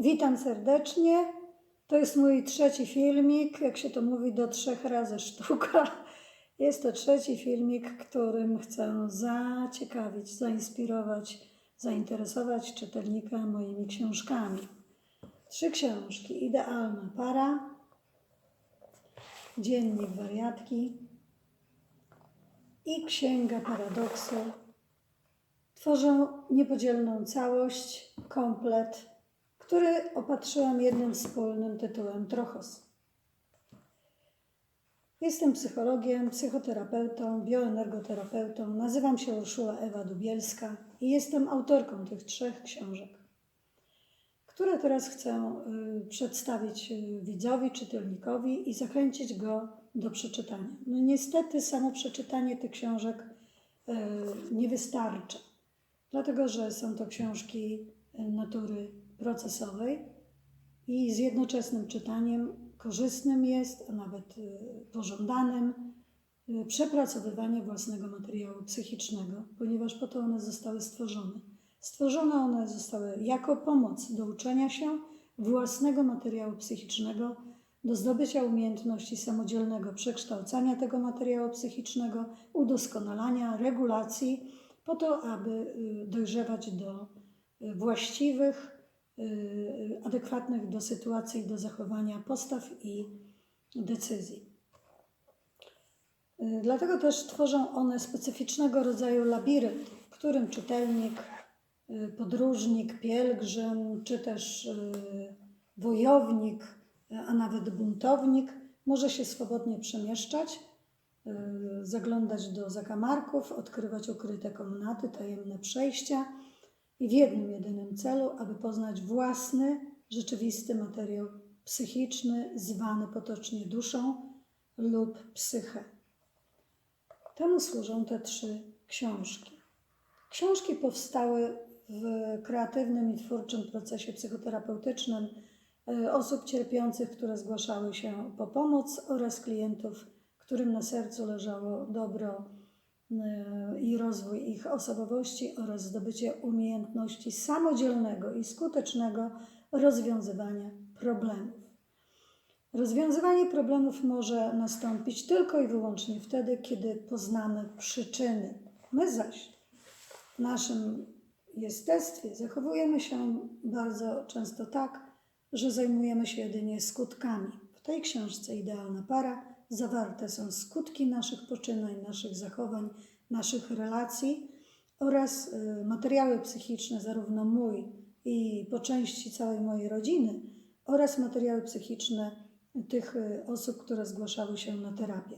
Witam serdecznie. To jest mój trzeci filmik, jak się to mówi, do trzech razy sztuka. Jest to trzeci filmik, którym chcę zaciekawić, zainspirować, zainteresować czytelnika moimi książkami. Trzy książki. Idealna para, Dziennik wariatki i Księga paradoksu tworzą niepodzielną całość, komplet, który opatrzyłam jednym wspólnym tytułem Trochos. Jestem psychologiem, psychoterapeutą, bioenergoterapeutą. Nazywam się Urszula Ewa Dubielska i jestem autorką tych trzech książek, które teraz chcę y, przedstawić y, widzowi, czytelnikowi i zachęcić go do przeczytania. No niestety samo przeczytanie tych książek y, nie wystarcza, dlatego że są to książki natury procesowej i z jednoczesnym czytaniem korzystnym jest, a nawet y, pożądanym, y, przepracowywanie własnego materiału psychicznego, ponieważ po to one zostały stworzone. Stworzone one zostały jako pomoc do uczenia się własnego materiału psychicznego, do zdobycia umiejętności samodzielnego przekształcania tego materiału psychicznego, udoskonalania, regulacji, po to, aby y, dojrzewać do właściwych, adekwatnych do sytuacji, do zachowania postaw i decyzji. Y, Dlatego też tworzą one specyficznego rodzaju labirynt, w którym czytelnik, y, podróżnik, pielgrzym, czy też y, wojownik, y, a nawet buntownik może się swobodnie przemieszczać, y, zaglądać do zakamarków, odkrywać ukryte komnaty, tajemne przejścia i w jednym jedynym celu, aby poznać własny, rzeczywisty materiał psychiczny, zwany potocznie duszą lub psychę. Temu służą te trzy książki. Książki powstały w kreatywnym i twórczym procesie psychoterapeutycznym y, osób cierpiących, które zgłaszały się po pomoc oraz klientów, którym na sercu leżało dobro i rozwój ich osobowości oraz zdobycie umiejętności samodzielnego i skutecznego rozwiązywania problemów. Rozwiązywanie problemów może nastąpić tylko i wyłącznie wtedy, kiedy poznamy przyczyny. My zaś w naszym jestestwie zachowujemy się bardzo często tak, że zajmujemy się jedynie skutkami. W tej książce Idealna para zawarte są skutki naszych poczynań, naszych zachowań, naszych relacji oraz y, materiały psychiczne, zarówno mój i po części całej mojej rodziny, oraz materiały psychiczne tych y, osób, które zgłaszały się na terapię.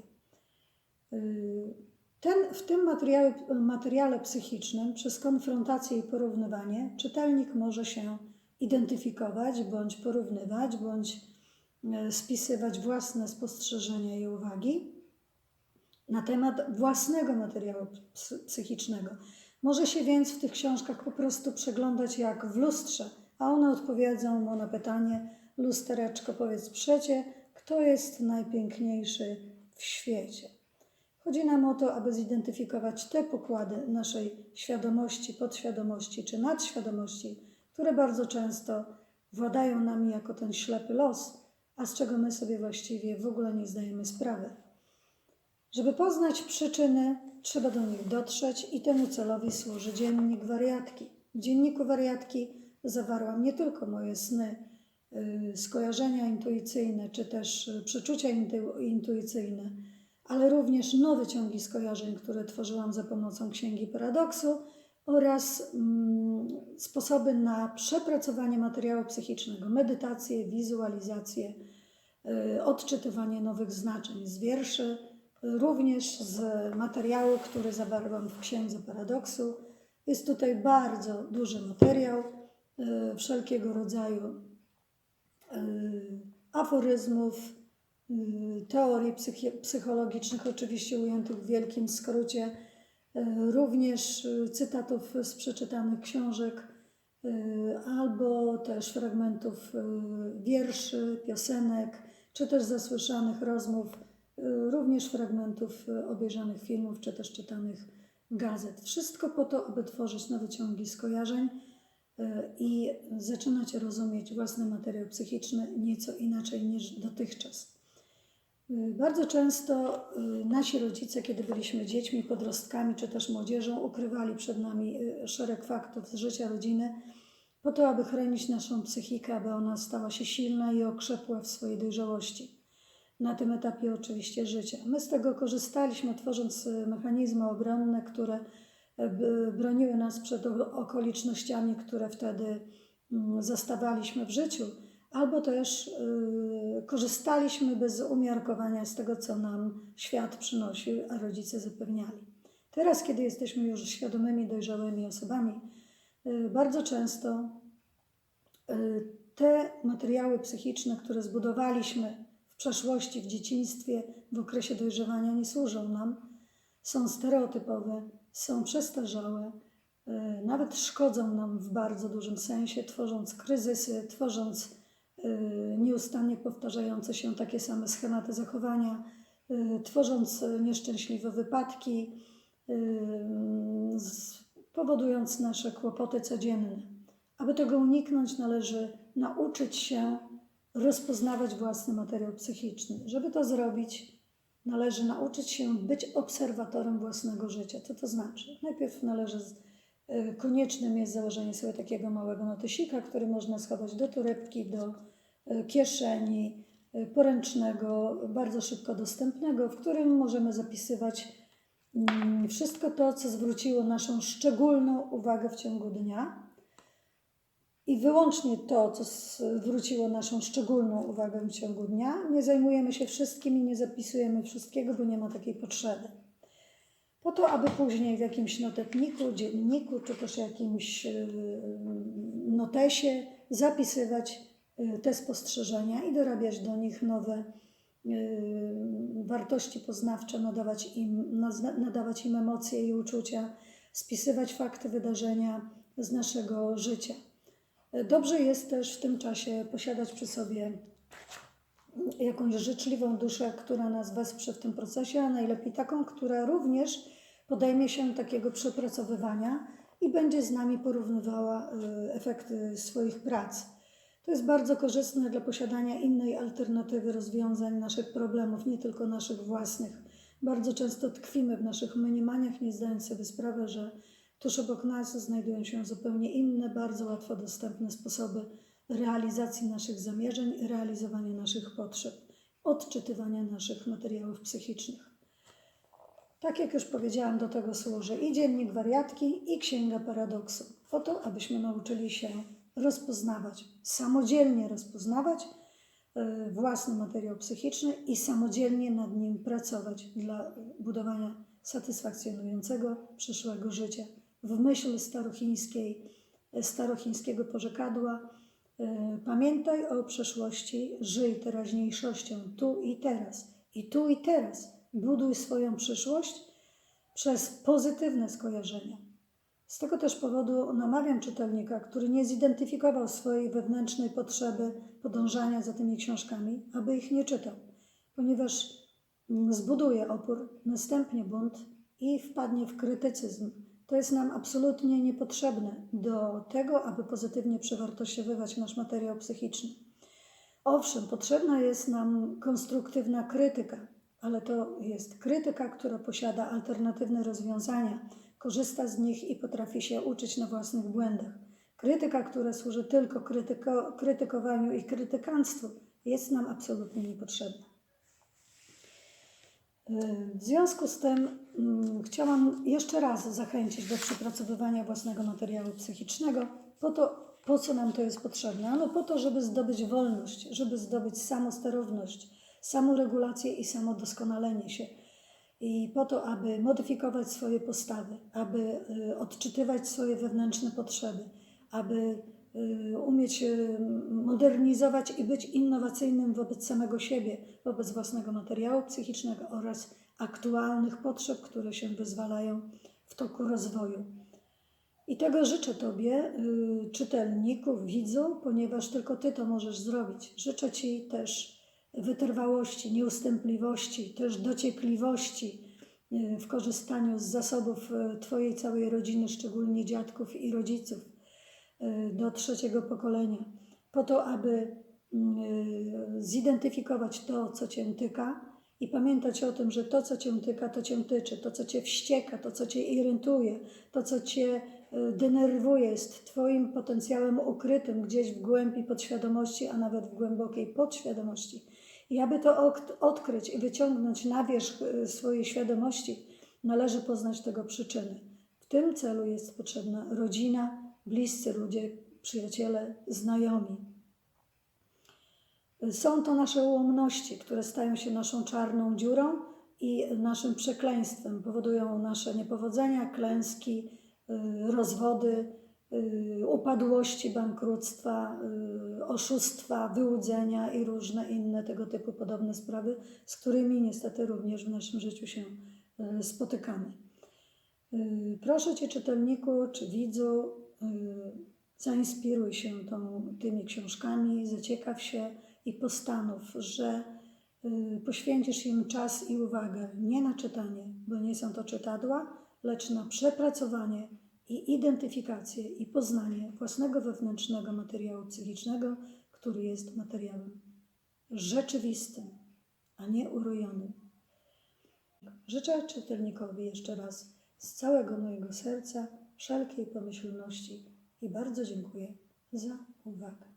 Y, Ten, w tym materiale, materiale psychicznym przez konfrontację i porównywanie czytelnik może się identyfikować, bądź porównywać, bądź spisywać własne spostrzeżenia i uwagi na temat własnego materiału ps- psychicznego. Może się więc w tych książkach po prostu przeglądać jak w lustrze, a one odpowiedzą mu na pytanie: lustereczko, powiedz przecie, kto jest najpiękniejszy w świecie. Chodzi nam o to, aby zidentyfikować te pokłady naszej świadomości, podświadomości czy nadświadomości, które bardzo często władają nami jako ten ślepy los, a z czego my sobie właściwie w ogóle nie zdajemy sprawy. Żeby poznać przyczyny, trzeba do nich dotrzeć i temu celowi służy dziennik wariatki. W dzienniku wariatki zawarłam nie tylko moje sny, y, skojarzenia intuicyjne, czy też y, przeczucia intu- intuicyjne, ale również nowe ciągi skojarzeń, które tworzyłam za pomocą Księgi Paradoksu oraz mm, sposoby na przepracowanie materiału psychicznego, medytację, wizualizację, y, odczytywanie nowych znaczeń z wierszy, również z materiału, który zawarłam w Księdze Paradoksu. Jest tutaj bardzo duży materiał y, wszelkiego rodzaju y, aforyzmów, teorii psychologicznych, oczywiście ujętych w wielkim skrócie, również y, cytatów z przeczytanych książek, y, albo też fragmentów y, wierszy, piosenek, czy też zasłyszanych rozmów, również fragmentów obejrzanych filmów, czy też czytanych gazet. Wszystko po to, aby tworzyć nowe ciągi skojarzeń i zaczynać rozumieć własny materiał psychiczny nieco inaczej niż dotychczas. Y, Bardzo często y, nasi rodzice, kiedy byliśmy dziećmi, podrostkami czy też młodzieżą, ukrywali przed nami y, szereg faktów z życia rodziny, po to, aby chronić naszą psychikę, aby ona stała się silna i okrzepła w swojej dojrzałości. Na tym etapie oczywiście życia. My z tego korzystaliśmy, tworząc mechanizmy obronne, które broniły nas przed okolicznościami, które wtedy mm, zastawaliśmy w życiu albo też korzystaliśmy bez umiarkowania z tego, co nam świat przynosił, a rodzice zapewniali. Teraz, kiedy jesteśmy już świadomymi, dojrzałymi osobami, y, bardzo często y, te materiały psychiczne, które zbudowaliśmy w przeszłości, w dzieciństwie, w okresie dojrzewania, nie służą nam, są stereotypowe, są przestarzałe, y, nawet szkodzą nam w bardzo dużym sensie, tworząc kryzysy, tworząc nieustannie powtarzające się takie same schematy zachowania, y, tworząc y, nieszczęśliwe wypadki, y, powodując nasze kłopoty codzienne. Aby tego uniknąć, należy nauczyć się rozpoznawać własny materiał psychiczny. Żeby to zrobić, należy nauczyć się być obserwatorem własnego życia. Co to znaczy? Najpierw należy, y, koniecznym jest założenie sobie takiego małego notesika, który można schować do torebki, do y, kieszeni, y, poręcznego, bardzo szybko dostępnego, w którym możemy zapisywać mm, wszystko to, co zwróciło naszą szczególną uwagę w ciągu dnia. I wyłącznie to, co zwróciło naszą szczególną uwagę w ciągu dnia. Nie zajmujemy się wszystkim i nie zapisujemy wszystkiego, bo nie ma takiej potrzeby. Po to, aby później w jakimś notatniku, dzienniku czy też jakimś yy, notesie zapisywać te spostrzeżenia i dorabiać do nich nowe yy, wartości poznawcze, nadawać im, nadawać im emocje i uczucia, spisywać fakty, wydarzenia z naszego życia. Dobrze jest też w tym czasie posiadać przy sobie jakąś życzliwą duszę, która nas wesprze w tym procesie, a najlepiej taką, która również podejmie się takiego przepracowywania i będzie z nami porównywała y, efekty swoich prac. To jest bardzo korzystne dla posiadania innej alternatywy rozwiązań naszych problemów, nie tylko naszych własnych. Bardzo często tkwimy w naszych mniemaniach, nie zdając sobie sprawy, że tuż obok nas znajdują się zupełnie inne, bardzo łatwo dostępne sposoby realizacji naszych zamierzeń i realizowania naszych potrzeb, odczytywania naszych materiałów psychicznych. Tak jak już powiedziałam, do tego służy i dziennik wariatki, i księga paradoksu, po to, abyśmy nauczyli się rozpoznawać, samodzielnie rozpoznawać y, własny materiał psychiczny i samodzielnie nad nim pracować dla budowania satysfakcjonującego przyszłego życia. W myśl starochińskiej, starochińskiego porzekadła y, pamiętaj o przeszłości, żyj teraźniejszością tu i teraz. I tu i teraz buduj swoją przyszłość przez pozytywne skojarzenia. Z tego też powodu namawiam czytelnika, który nie zidentyfikował swojej wewnętrznej potrzeby podążania za tymi książkami, aby ich nie czytał, ponieważ mm, zbuduje opór, następnie bunt i wpadnie w krytycyzm. To jest nam absolutnie niepotrzebne do tego, aby pozytywnie przewartościowywać nasz materiał psychiczny. Owszem, potrzebna jest nam konstruktywna krytyka, ale to jest krytyka, która posiada alternatywne rozwiązania, korzysta z nich i potrafi się uczyć na własnych błędach. Krytyka, która służy tylko krytyko, krytykowaniu i krytykanstwu, jest nam absolutnie niepotrzebna. W związku z tym mm, chciałam jeszcze raz zachęcić do przepracowywania własnego materiału psychicznego. Po to, po co nam to jest potrzebne? Ano po to, żeby zdobyć wolność, żeby zdobyć samosterowność, samoregulację i samodoskonalenie się. I po to, aby modyfikować swoje postawy, aby y, odczytywać swoje wewnętrzne potrzeby, aby y, umieć y, modernizować i być innowacyjnym wobec samego siebie, wobec własnego materiału psychicznego oraz aktualnych potrzeb, które się wyzwalają w toku rozwoju. I tego życzę Tobie, czytelniku, widzu, ponieważ tylko Ty to możesz zrobić. Życzę Ci też wytrwałości, nieustępliwości, też dociekliwości y, w korzystaniu z zasobów y, Twojej całej rodziny, szczególnie dziadków i rodziców. y, do trzeciego pokolenia, po to, aby mm, zidentyfikować to, co Cię tyka i pamiętać o tym, że to, co Cię tyka, to Cię tyczy, to, co Cię wścieka, to, co Cię irytuje, to, co Cię denerwuje, jest Twoim potencjałem ukrytym gdzieś w głębi podświadomości, a nawet w głębokiej podświadomości. I aby to odkryć i wyciągnąć na wierzch y, swojej świadomości, należy poznać tego przyczyny. W tym celu jest potrzebna rodzina, bliscy ludzie, przyjaciele, znajomi. Są to nasze ułomności, które stają się naszą czarną dziurą i naszym przekleństwem. Powodują nasze niepowodzenia, klęski, y, rozwody, upadłości, bankructwa, y, oszustwa, wyłudzenia i różne inne tego typu podobne sprawy, z którymi niestety również w naszym życiu się y, spotykamy. Y, Proszę Cię, czytelniku czy widzu, y, zainspiruj się tą, tymi książkami, zaciekaw się i postanów, że y, poświęcisz im czas i uwagę nie na czytanie, bo nie są to czytadła, lecz na przepracowanie i identyfikację i poznanie własnego wewnętrznego materiału psychicznego, który jest materiałem rzeczywistym, a nie urojonym. Życzę czytelnikowi jeszcze raz z całego mojego serca wszelkiej pomyślności i bardzo dziękuję za uwagę.